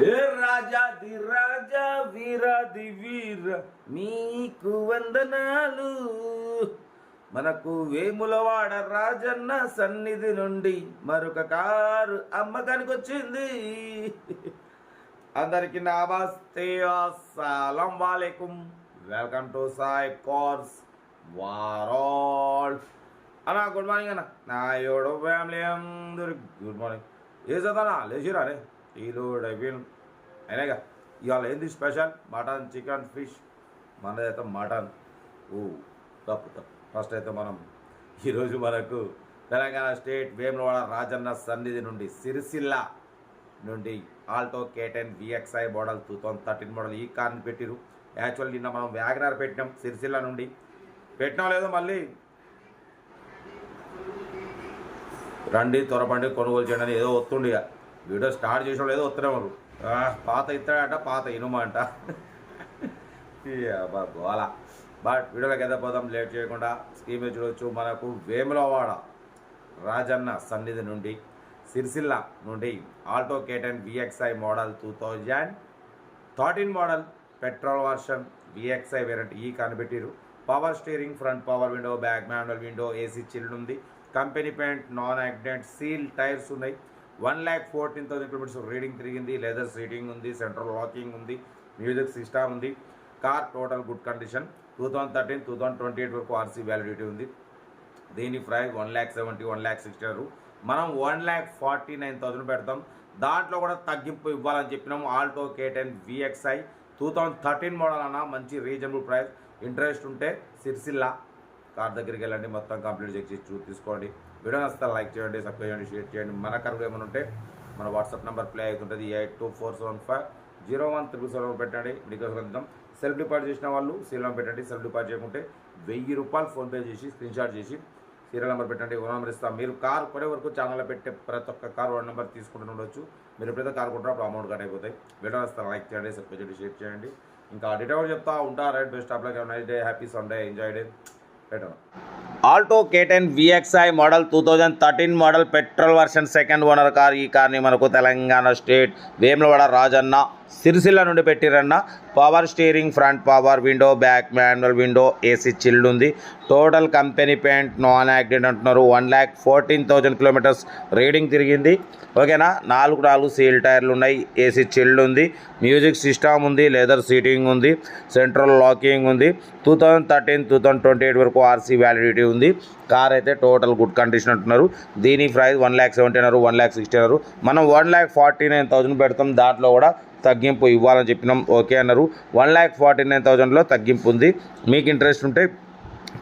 ఏ రాజాది రాజా వీరాది వీర నీకు వందనాలు. మనకు వేములవాడ రాజన్న సన్నిధి నుండి మరొక కారు అమ్మకానికి వచ్చింది అందరికి నమస్తే అస్సలం వాలేకుం. వెల్కమ్ టు సాయి కార్స్ వారాల్ అన్నా గుడ్ మార్నింగ్ అన్న. నా ఏడో ఫ్యామిలీ అందరికి గుడ్ మార్నింగ్. ఏ చదవనా లేచిరా రే? టీలు అయిపోయాను అయినాగా ఇవాళ ఏంది special? Mutton chicken fish. మనదైతే mutton. ఓ తప్పు తప్పు. ఫస్ట్ అయితే మనం ఈరోజు మనకు తెలంగాణ స్టేట్ వేములవాడ రాజన్న సన్నిధి నుండి సిరిసిల్ల నుండి Alto K ten VXI model two thousand thirteen model ఈ కార్ని పెట్టిరు యాక్చువల్ నిన్న మనం వ్యాగనర్ పెట్టినాం సిరిసిల్ల నుండి. పెట్టినా లేదో మళ్ళీ. రండి త్వరపండి కొనుగోలు చేయండి ఏదో వస్తుండే వీడియో స్టార్ట్ చేసిన ఏదో ఉత్తరం పాత ఇస్తాడట పాత ఇనుమ అంట. గోలా. బట్ వీడియోలోకి ఎద పోదాం లేట్ చేయకుండా. స్కీమ్ చూడవచ్చు మనకు వేములవాడ రాజన్న సన్నిధి నుండి సిరిసిల్ల నుండి Alto K ten VXI model two thousand thirteen model petrol version VXI variant ఈ కనిపెట్టిరు. Power steering front power window back manual window AC chilled ఉంది company paint non accident seal tyres ఉన్నాయి. One lakh fourteen thousand kilometres reading తిరిగింది. Leather seating ఉంది central locking ఉంది music system ఉంది car total good condition two thousand thirteen two thousand twenty eight వరకు RC validity ఉంది. దీని price one lakh seventy one lakh sixty మనం one lakh forty nine thousand పెడతాం. దాంట్లో కూడా తగ్గింపు ఇవ్వాలని చెప్పినాము. Alto K ten VXI two thousand thirteen model అన్న మంచి రీజనబుల్ ప్రైస్ ఇంట్రెస్ట్ ఉంటే సిరిసిల్ల. కార్ దగ్గరికి వెళ్ళండి మొత్తం కంప్లీట్ చెక్ చేసి తీసుకోండి. వీడియో నచ్చితే లైక్ చేయండి సబ్స్క్రైబ్ చేయండి షేర్ చేయండి. మన కరువు ఏమైనా ఉంటే మన వాట్సాప్ నెంబర్ ప్లే అవుతుంటుంది eight two four seven five zero one triple seven పెట్టండి. మీకోసం వెళ్తాం సెల్ఫ్ డిపాజిట్ చేసిన వాళ్ళు సీరియల్ పెట్టండి సెల్ఫ్ డిపాజిట్ చేయకుంటే వెయ్యి రూపాయలు ఫోన్పే చేసి స్క్రీన్ షాట్ చేసి సీరియల్ నెంబర్ పెట్టండి ఓ నెంబర్ ఇస్తాం. మీరు కార్ కొనే వరకు ఛానల్లో పెట్టే ప్రతి ఒక్క కార్ ఓ నెంబర్ తీసుకుంటూ ఉండొచ్చు. మీరు ఎప్పుడైతే కార్ కొంటారో అప్పుడు అమౌంట్ కట్ అయిపోతాయి. వీడియో వస్తారు లైక్ చేయండి సబ్స్క్రైబ్ చేయండి షేర్ చేయండి. ఇంకా డీటెయిల్ చెప్తా ఉంటా. Right best ఆప్లోకి night day happy Sunday enjoy day. Alto K ten VXI model two thousand thirteen model petrol version second owner car. ఈ కార్ని మనకు తెలంగాణ స్టేట్ వేములవాడ రాజన్న సిరిసిల్ల నుండి పెట్టిరన్న power steering front power window back manual window AC chilled ఉంది. Total company paint non accident అంటున్నారు. One lakh fourteen thousand kilometres reading తిరిగింది. ఓకేనా? నాలుగు నాలుగు సీల్ టైర్లు ఉన్నాయి. ఏసీ చిల్డ్ ఉంది. మ్యూజిక్ సిస్టమ్ ఉంది. లెదర్ సీటింగ్ ఉంది. సెంట్రల్ లాకింగ్ ఉంది. Two thousand thirteen two thousand twenty eight వరకు ఆర్సీ వ్యాలిడిటీ ఉంది. కార్ అయితే టోటల్ గుడ్ కండిషన్ అంటున్నారు. దీని ప్రైస్ వన్ ల్యాక్ సెవెంటీ అన్నారు వన్ ల్యాక్ సిక్స్టీ అన్నారు. మనం one lakh forty nine thousand పెడతాం. దాంట్లో కూడా తగ్గింపు ఇవ్వాలని చెప్పినాం. ఓకే అన్నారు. వన్ ల్యాక్ ఫార్టీ నైన్ థౌజండ్లో తగ్గింపు ఉంది. మీకు ఇంట్రెస్ట్ ఉంటే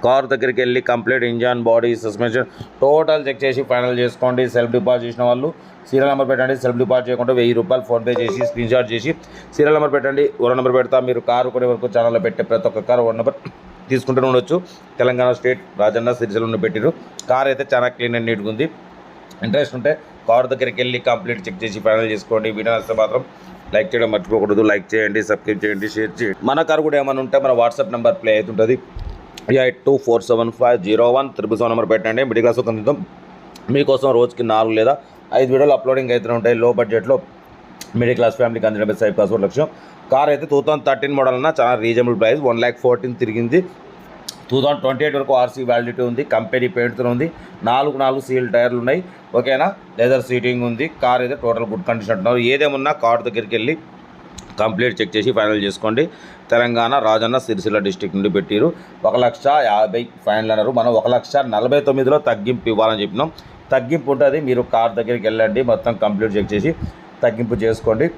కార్ దగ్గరికి వెళ్ళి complete engine body suspension total check చేసి ఫైనల్ చేసుకోండి. సెల్ఫ్ డిపాజిట్ చేసిన వాళ్ళు సీరియల్ నెంబర్ పెట్టండి. సెల్ఫ్ డిపాజిట్ చేయకుండా వెయ్యి రూపాయలు ఫోన్పే చేసి స్క్రీన్ షాట్ చేసి సీరియల్ నెంబర్ పెట్టండి. ఓరో నెంబర్ పెడతా. మీరు కారు కొనే వరకు ఛానల్లో పెట్టే ప్రతి ఒక్క కారు వన్ నెంబర్ తీసుకుంటూనే ఉండొచ్చు. తెలంగాణ స్టేట్ రాజన్న సిరిసిల్ల పెట్టిరు కార్ అయితే చాలా క్లీన్ అండ్ నీట్గా ఉంది. ఇంట్రెస్ట్ ఉంటే కార్ దగ్గరికి వెళ్ళి కంప్లీట్ చెక్ చేసి ఫైనల్ చేసుకోండి. వీడియో నచ్చితే మాత్రం లైక్ చేయడం మర్చిపోకూడదు. లైక్ చేయండి సబ్స్క్రైబ్ చేయండి షేర్ చేయండి. మన కారు కూడా ఏమైనా ఉంటే మన వాట్సాప్ నెంబర్ ప్లే అవుతుంటుంది. Eight two four seven five zero one triple seven number పెట్టండి. మిడిల్ క్లాస్ కందిద్దాం మీకోసం రోజుకి నాలుగు లేదా ఐదు వీడియోలు అప్లోడింగ్ అవుతూనే ఉంటాయి. లో బడ్జెట్లో మిడిల్ క్లాస్ ఫ్యామిలీకి అందిన సైబ్ కాస్ట్ ఒక లక్ష్యం కార్ అయితే టూ థౌసండ్ థర్టీన్ మోడల్ అన్న చాలా reasonable price one lakh fourteen తిరిగింది. టూ థౌసండ్ ట్వంటీ ఎయిట్ వరకు ఆర్సీ వ్యాలిడిటీ ఉంది కంపెనీ పెయింట్తో ఉంది. నాలుగు నాలుగు సీల్ టైర్లు ఉన్నాయి. ఓకేనా లెదర్ సీటింగ్ ఉంది కార్ అయితే టోటల్ గుడ్ కండిషన్ అంటున్నారు. ఏదేమున్నా కార్ దగ్గరికి వెళ్ళి కంప్లీట్ చెక్ చేసి ఫైనల్ చేసుకోండి. తెలంగాణ రాజన్న సిరిసిల్ల డిస్టిక్ నుండి పెట్టిరు. ఒక లక్ష యాభై ఫైనల్ అన్నారు. మనం ఒక లక్ష నలభై తొమ్మిదిలో తగ్గింపు ఇవ్వాలని చెప్పినాం. తగ్గింపు ఉంటుంది మీరు కార్ దగ్గరికి వెళ్ళండి మొత్తం కంప్లీట్ చెక్ చేసి తగ్గింపు చేసుకోండి.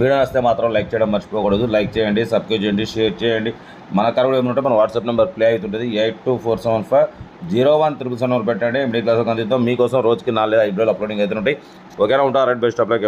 వీడియో వస్తే మాత్రం లైక్ చేయడం మర్చిపోకూడదు. లైక్ చేయండి సబ్స్క్రైబ్ చేయండి షేర్ చేయండి. మన కరువులు ఏమంటే మన వాట్సాప్ నెంబర్ ప్లే అవుతుంటుంది. Eight two four seven five zero one triple seven పెట్టండి. మిడిల్ క్లాస్ అందిద్దాం మీకోసం రోజుకి నాలుగు ఐదు రోజులు అప్లోడింగ్ అవుతుంటాయి. ఓకేనా ఉంటారు రైట్ బెస్ట్ అప్లై